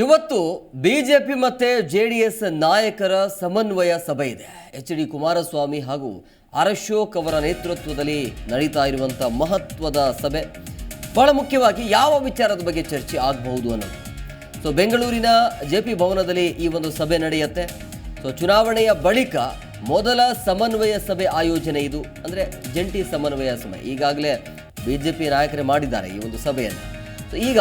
ಇವತ್ತು ಬಿಜೆಪಿ ಮತ್ತೆ J D S ನಾಯಕರ ಸಮನ್ವಯ ಸಭೆ ಇದೆ. ಎಚ್ ಡಿ ಕುಮಾರಸ್ವಾಮಿ ಹಾಗೂ ಅರಶೋಕ್ ಅವರ ನೇತೃತ್ವದಲ್ಲಿ ನಡೀತಾ ಇರುವಂಥ ಮಹತ್ವದ ಸಭೆ. ಬಹಳ ಮುಖ್ಯವಾಗಿ ಯಾವ ವಿಚಾರದ ಬಗ್ಗೆ ಚರ್ಚೆ ಆಗಬಹುದು ಅನ್ನೋದು. ಸೊ ಬೆಂಗಳೂರಿನ ಜೆ ಪಿ ಭವನದಲ್ಲಿ ಈ ಒಂದು ಸಭೆ ನಡೆಯುತ್ತೆ. ಸೊ ಚುನಾವಣೆಯ ಬಳಿಕ ಮೊದಲ ಸಮನ್ವಯ ಸಭೆ ಆಯೋಜನೆ ಇದು. ಅಂದರೆ ಜಂಟಿ ಸಮನ್ವಯ ಸಭೆ. ಈಗಾಗಲೇ ಬಿ ಜೆ ಪಿ ನಾಯಕರೇ ಮಾಡಿದ್ದಾರೆ ಈ ಒಂದು ಸಭೆಯನ್ನು. ಸೊ ಈಗ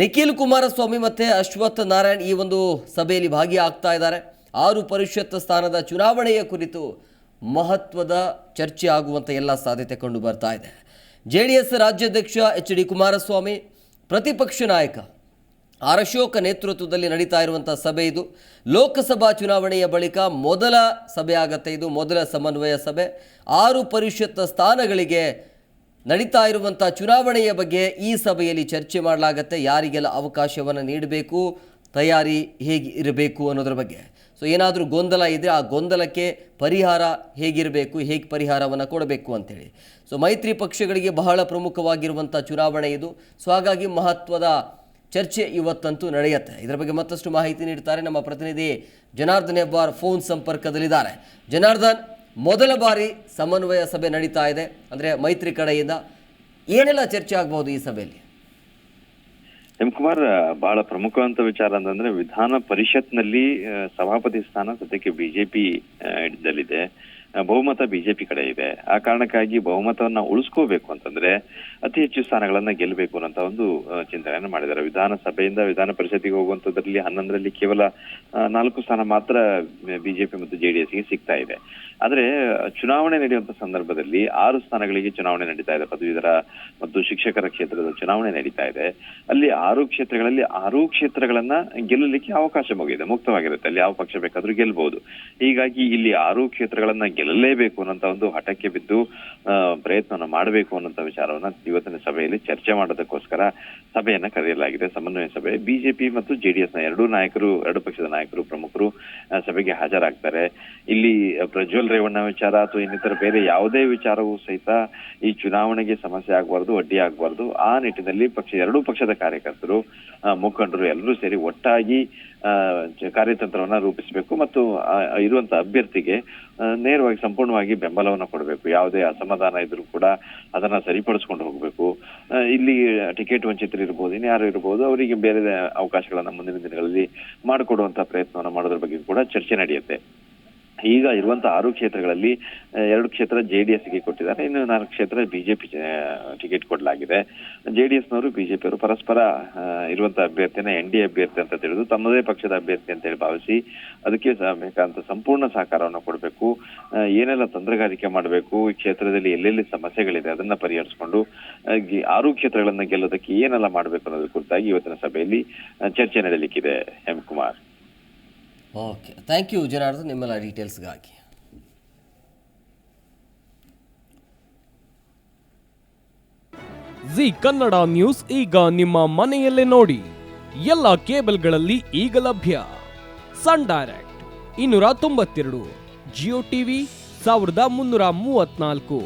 ನಿಖಿಲ್ ಕುಮಾರಸ್ವಾಮಿ ಮತ್ತು ಅಶ್ವಥ್ ನಾರಾಯಣ್ ಈ ಒಂದು ಸಭೆಯಲ್ಲಿ ಭಾಗಿಯಾಗ್ತಾ ಇದ್ದಾರೆ. ಆರು ಪರಿಷತ್ ಸ್ಥಾನದ ಚುನಾವಣೆಯ ಕುರಿತು ಮಹತ್ವದ ಚರ್ಚೆ ಆಗುವಂಥ ಎಲ್ಲ ಸಾಧ್ಯತೆ ಕಂಡು ಬರ್ತಾ ಇದೆ. ಜೆ ಡಿ ಎಸ್ ರಾಜ್ಯಾಧ್ಯಕ್ಷ ಎಚ್ ಡಿ ಕುಮಾರಸ್ವಾಮಿ, ಪ್ರತಿಪಕ್ಷ ನಾಯಕ ಆರ್ ಅಶೋಕ ನೇತೃತ್ವದಲ್ಲಿ ನಡೀತಾ ಇರುವಂಥ ಸಭೆ ಇದು. ಲೋಕಸಭಾ ಚುನಾವಣೆಯ ಬಳಿಕ ಮೊದಲ ಸಭೆ ಆಗತ್ತೆ ಇದು, ಮೊದಲ ಸಮನ್ವಯ ಸಭೆ. ಆರು ಪರಿಷತ್ ಸ್ಥಾನಗಳಿಗೆ ನಡೀತಾ ಇರುವಂಥ ಚುನಾವಣೆಯ ಬಗ್ಗೆ ಈ ಸಭೆಯಲ್ಲಿ ಚರ್ಚೆ ಮಾಡಲಾಗತ್ತೆ. ಯಾರಿಗೆಲ್ಲ ಅವಕಾಶವನ್ನು ನೀಡಬೇಕು, ತಯಾರಿ ಹೇಗೆ ಇರಬೇಕು ಅನ್ನೋದ್ರ ಬಗ್ಗೆ. ಸೊ ಏನಾದರೂ ಗೊಂದಲ ಇದ್ದರೆ ಆ ಗೊಂದಲಕ್ಕೆ ಪರಿಹಾರ ಹೇಗಿರಬೇಕು, ಹೇಗೆ ಪರಿಹಾರವನ್ನು ಕೊಡಬೇಕು ಅಂತೇಳಿ. ಸೊ ಮೈತ್ರಿ ಪಕ್ಷಗಳಿಗೆ ಬಹಳ ಪ್ರಮುಖವಾಗಿರುವಂಥ ಚುನಾವಣೆ ಇದು. ಸೊ ಹಾಗಾಗಿ ಮಹತ್ವದ ಚರ್ಚೆ ಇವತ್ತಂತೂ ನಡೆಯುತ್ತೆ. ಇದರ ಬಗ್ಗೆ ಮತ್ತಷ್ಟು ಮಾಹಿತಿ ನೀಡ್ತಾರೆ ನಮ್ಮ ಪ್ರತಿನಿಧಿ ಜನಾರ್ದನ್ ಹೆಬ್ಬಾರ್ ಫೋನ್ ಸಂಪರ್ಕದಲ್ಲಿದ್ದಾರೆ. ಜನಾರ್ದನ್ ಮೊದಲ ಬಾರಿ ಸಮನ್ವಯ ಸಭೆ ನಡೀತಾ ಇದೆ. ಅಂದರೆ ಮೈತ್ರಿ ಕಡೆಯಿಂದ ಏನೆಲ್ಲ ಚರ್ಚೆ ಆಗಬಹುದು ಈ ಸಭೆಯಲ್ಲಿ? ಎಂ ಕುಮಾರ್, ಬಹಳ ಪ್ರಮುಖವಂತ ವಿಚಾರ ಅಂತಂದ್ರೆ ವಿಧಾನ ಪರಿಷತ್ನಲ್ಲಿ ಸಭಾಪತಿ ಸ್ಥಾನ ಸದ್ಯಕ್ಕೆ ಬಿಜೆಪಿ ಹಿಡಿದಲ್ಲಿದೆ. ಬಹುಮತ ಬಿಜೆಪಿ ಕಡೆ ಇದೆ. ಆ ಕಾರಣಕ್ಕಾಗಿ ಬಹುಮತವನ್ನ ಉಳಿಸ್ಕೋಬೇಕು ಅಂತಂದ್ರೆ ಅತಿ ಹೆಚ್ಚು ಸ್ಥಾನಗಳನ್ನ ಗೆಲ್ಲಬೇಕು ಅನ್ನೋ ಒಂದು ಚಿಂತನೆಯನ್ನು ಮಾಡಿದ್ದಾರೆ. ವಿಧಾನಸಭೆಯಿಂದ ವಿಧಾನ ಪರಿಷತ್ತಿಗೆ ಹೋಗುವಂತದ್ರಲ್ಲಿ ಹನ್ನೊಂದರಲ್ಲಿ ಕೇವಲ ನಾಲ್ಕು ಸ್ಥಾನ ಮಾತ್ರ ಬಿಜೆಪಿ ಮತ್ತು ಜೆಡಿಎಸ್ಗೆ ಸಿಗ್ತಾ ಇದೆ. ಆದ್ರೆ, ಚುನಾವಣೆ ನಡೆಯುವಂತ ಸಂದರ್ಭದಲ್ಲಿ ಆರು ಸ್ಥಾನಗಳಿಗೆ ಚುನಾವಣೆ ನಡೀತಾ ಇದೆ. ಪದವೀಧರ ಮತ್ತು ಶಿಕ್ಷಕರ ಕ್ಷೇತ್ರದ ಚುನಾವಣೆ ನಡೀತಾ ಇದೆ. ಅಲ್ಲಿ ಆರು ಕ್ಷೇತ್ರಗಳಲ್ಲಿ ಆರು ಕ್ಷೇತ್ರಗಳನ್ನ ಗೆಲ್ಲಲಿಕ್ಕೆ ಅವಕಾಶ ಮುಗಿದೆ ಮುಕ್ತವಾಗಿರುತ್ತೆ. ಅಲ್ಲಿ ಯಾವ ಪಕ್ಷ ಬೇಕಾದ್ರೂ ಗೆಲ್ಬಹುದು ಹೀಗಾಗಿ ಇಲ್ಲಿ ಆರು ಕ್ಷೇತ್ರಗಳನ್ನ ಗೆಲ್ಲಲೇಬೇಕು ಅನ್ನೋಂತ ಒಂದು ಹಠಕ್ಕೆ ಬಿದ್ದು ಪ್ರಯತ್ನವನ್ನು ಮಾಡಬೇಕು ಅನ್ನೋಂತ ವಿಚಾರವನ್ನ ಇವತ್ತಿನ ಸಭೆಯಲ್ಲಿ ಚರ್ಚೆ ಮಾಡೋದಕ್ಕೋಸ್ಕರ ಸಭೆಯನ್ನ ಕರೆಯಲಾಗಿದೆ. ಸಮನ್ವಯ ಸಭೆ. ಬಿಜೆಪಿ ಮತ್ತು ಜೆಡಿಎಸ್ನ ಎರಡೂ ನಾಯಕರು, ಎರಡು ಪಕ್ಷದ ನಾಯಕರು, ಪ್ರಮುಖರು ಸಭೆಗೆ ಹಾಜರಾಗ್ತಾರೆ. ಇಲ್ಲಿ ಪ್ರಜ್ವಲ್ ರೇವಣ್ಣ ವಿಚಾರ ಅಥವಾ ಇನ್ನಿತರ ಬೇರೆ ಯಾವುದೇ ವಿಚಾರವೂ ಸಹಿತ ಈ ಚುನಾವಣೆಗೆ ಸಮಸ್ಯೆ ಆಗಬಾರ್ದು ಅಡ್ಡಿ ಆಗಬಾರ್ದು. ಆ ನಿಟ್ಟಿನಲ್ಲಿ ಪಕ್ಷ, ಎರಡೂ ಪಕ್ಷದ ಕಾರ್ಯಕರ್ತರು ಮುಖಂಡರು ಎಲ್ಲರೂ ಸೇರಿ ಒಟ್ಟಾಗಿ ಕಾರ್ಯತಂತ್ರವನ್ನ ರೂಪಿಸಬೇಕು ಮತ್ತು ಇರುವಂತಹ ಇರುವಂತ ಅಭ್ಯರ್ಥಿಗೆ ನೇರವಾಗಿ ಸಂಪೂರ್ಣವಾಗಿ ಬೆಂಬಲವನ್ನ ಕೊಡಬೇಕು. ಯಾವುದೇ ಅಸಮಾಧಾನ ಇದ್ರೂ ಕೂಡ ಅದನ್ನ ಸರಿಪಡಿಸ್ಕೊಂಡು ಹೋಗಬೇಕು. ಇಲ್ಲಿ ಟಿಕೆಟ್ ವಂಚಿತರು ಇರ್ಬೋದು, ಇನ್ಯಾರು ಇರ್ಬೋದು, ಅವರಿಗೆ ಬೇರೆ ಅವಕಾಶಗಳನ್ನ ಮುಂದಿನ ದಿನಗಳಲ್ಲಿ ಮಾಡಿಕೊಡುವಂತ ಪ್ರಯತ್ನವನ್ನ ಮಾಡೋದ್ರ ಬಗ್ಗೆ ಕೂಡ ಚರ್ಚೆ ನಡೆಯುತ್ತೆ. ಈಗ ಇರುವಂತಹ ಆರು ಕ್ಷೇತ್ರಗಳಲ್ಲಿ ಎರಡು ಕ್ಷೇತ್ರ ಜೆಡಿಎಸ್ಗೆ ಕೊಟ್ಟಿದ್ದಾರೆ. ಇನ್ನು ನಾಲ್ಕು ಕ್ಷೇತ್ರ ಬಿಜೆಪಿ ಟಿಕೆಟ್ ಕೊಡಲಾಗಿದೆ. ಜೆಡಿಎಸ್ ನವರು ಬಿಜೆಪಿ ಅವರು ಪರಸ್ಪರ ಇರುವಂತಹ ಅಭ್ಯರ್ಥಿನ ಎನ್ ಡಿ ಅಭ್ಯರ್ಥಿ ಅಂತ ತಿಳಿದು, ತಮ್ಮದೇ ಪಕ್ಷದ ಅಭ್ಯರ್ಥಿ ಅಂತ ಹೇಳಿ ಭಾವಿಸಿ, ಅದಕ್ಕೆ ಬೇಕಾದಂತ ಸಂಪೂರ್ಣ ಸಹಕಾರವನ್ನು ಕೊಡಬೇಕು. ಏನೆಲ್ಲ ತಂತ್ರಗಾರಿಕೆ ಮಾಡಬೇಕು, ಈ ಕ್ಷೇತ್ರದಲ್ಲಿ ಎಲ್ಲೆಲ್ಲಿ ಸಮಸ್ಯೆಗಳಿದೆ ಅದನ್ನ ಪರಿಹರಿಸಿಕೊಂಡು ಆರು ಕ್ಷೇತ್ರಗಳನ್ನ ಗೆಲ್ಲೋದಕ್ಕೆ ಏನೆಲ್ಲ ಮಾಡಬೇಕು ಅನ್ನೋದ್ರ ಕುರಿತಾಗಿ ಇವತ್ತಿನ ಸಭೆಯಲ್ಲಿ ಚರ್ಚೆ ನಡೆಯಲಿಕ್ಕಿದೆ M Kumar. Okay thank you Janardhan ನಿಮ್ಮೆಲ್ಲ ಡೀಟೇಲ್ಸ್ಗಾಗಿ ಜಿ ಕನ್ನಡ ನ್ಯೂಸ್ ಈಗ ನಿಮ್ಮ ಮನೆಯಲ್ಲೇ ನೋಡಿ. ಎಲ್ಲ ಕೇಬಲ್ಗಳಲ್ಲಿ ಈಗ ಲಭ್ಯ. ಸನ್ ಡೈರೆಕ್ಟ್ ಇನ್ನೂರ ತೊಂಬತ್ತೆರಡು ಜಿಯೋ ಟಿವಿ ಸಾವಿರದ ಮುನ್ನೂರ ಮೂವತ್ನಾಲ್ಕು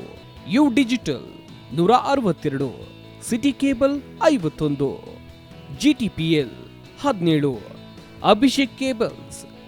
ಯು ಡಿಜಿಟಲ್ ನೂರ ಅರವತ್ತೆರಡು ಸಿಟಿ ಕೇಬಲ್ ಐವತ್ತೊಂದು ಜಿ ಟಿ ಪಿ ಎಲ್ ಹದಿನೇಳು ಅಭಿಷೇಕ್ ಕೇಬಲ್ಸ್